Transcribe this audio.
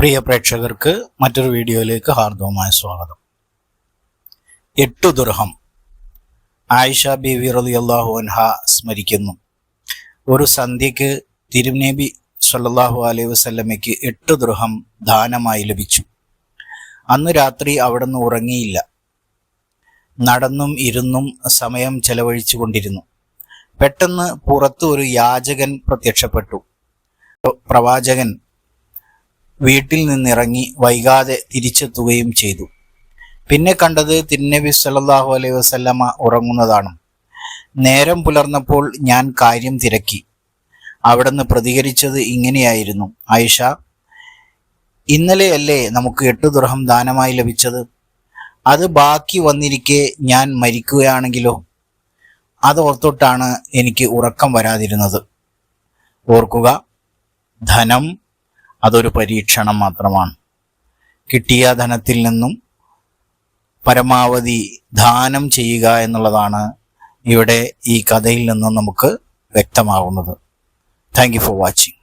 പ്രിയ പ്രേക്ഷകർക്ക് മറ്റൊരു വീഡിയോയിലേക്ക് ഹാർദവമായ സ്വാഗതം. എട്ടു ദുർഹം. ആയിഷ ബിവി റളിയല്ലാഹു അൻഹ സ്മരിക്കുന്നു. ഒരു സന്ധ്യയ്ക്ക് തിരുനേബി സല്ലാഹു അലൈഹി വസല്ലമയ്ക്ക് എട്ട് ദുർഹം ദാനമായി ലഭിച്ചു. അന്ന് രാത്രി അവിടുന്ന് ഉറങ്ങിയില്ല. നടന്നും ഇരുന്നും സമയം ചെലവഴിച്ചു കൊണ്ടിരുന്നു പെട്ടെന്ന് പുറത്ത് ഒരു യാചകൻ പ്രത്യക്ഷപ്പെട്ടു. പ്രവാചകൻ വീട്ടിൽ നിന്നിറങ്ങി വൈകാതെ തിരിച്ചെത്തുകയും ചെയ്തു. പിന്നെ കണ്ടത് തിരുനബി സല്ലാഹു അലൈഹി വസല്ലമ ഉറങ്ങുന്നതാണ്. നേരം പുലർന്നപ്പോൾ ഞാൻ കാര്യം തിരക്കി. അവിടുന്ന് പ്രതികരിച്ചത് ഇങ്ങനെയായിരുന്നു. ആയിഷ ഇന്നലെയല്ലേ നമുക്ക് എട്ട് ദുർഹം ദാനമായി ലഭിച്ചത്? അത് ബാക്കി വന്നിരിക്കെ ഞാൻ മരിക്കുകയാണെങ്കിലോ? അത് ഓർത്തിട്ടാണ് എനിക്ക് ഉറക്കം വരാതിരുന്നത്. ഓർക്കുക ധനം അതൊരു പരീക്ഷണം മാത്രമാണ്. കിട്ടിയ ധനത്തിൽ നിന്നും പരമാവധി ദാനം ചെയ്യുക എന്നുള്ളതാണ് ഇവിടെ ഈ കഥയിൽ നിന്നും നമുക്ക് വ്യക്തമാകുന്നത്. Thank for watching